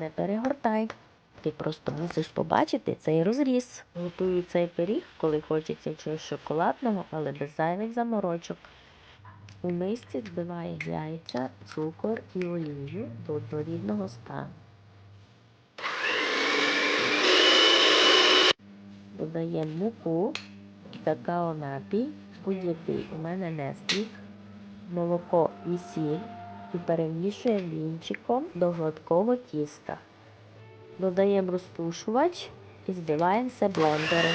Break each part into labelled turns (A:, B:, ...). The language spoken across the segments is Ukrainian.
A: Не перегортай. Ти просто мусиш побачити цей розріз. Готую цей пиріг, коли хочеться чогось шоколадного, але без зайвих заморочок. У мисці збиває яйця, цукор і олію до однорідного стану. Додаємо муку, какао напій, будь-який у мене нестрік, молоко і сіль і перемішуємо вінчиком до гладкого тіста. Додаємо розпушувач і збиваємо все блендером.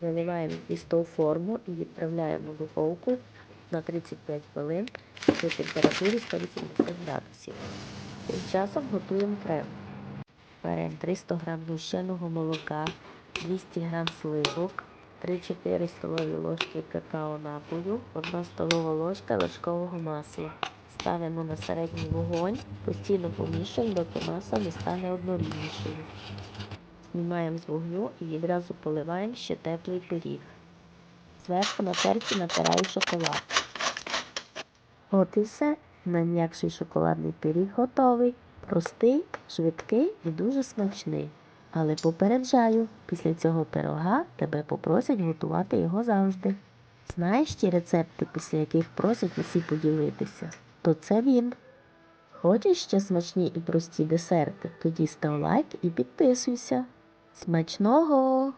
A: Заливаємо тісто у форму і відправляємо в духовку на 35 хвилин при температурі 180 градусів. Тим часом готуємо крем. Беремо 300 г згущеного молока, 200 г сливок, 3-4 столові ложки какао напою, 1 столова ложка вершкового масла. Ставимо на середній вогонь, постійно помішуємо, доки маса не стане одноріднішою. Знімаємо з вогню і відразу поливаємо ще теплий пиріг. Зверху на терці натираю шоколад. От і все. Найм'якший шоколадний пиріг готовий. Простий, швидкий і дуже смачний. Але попереджаю, після цього пирога тебе попросять готувати його завжди. Знаєш ті рецепти, після яких просять усі поділитися? То це він. Хочеш ще смачні і прості десерти? Тоді став лайк і підписуйся. Смачного!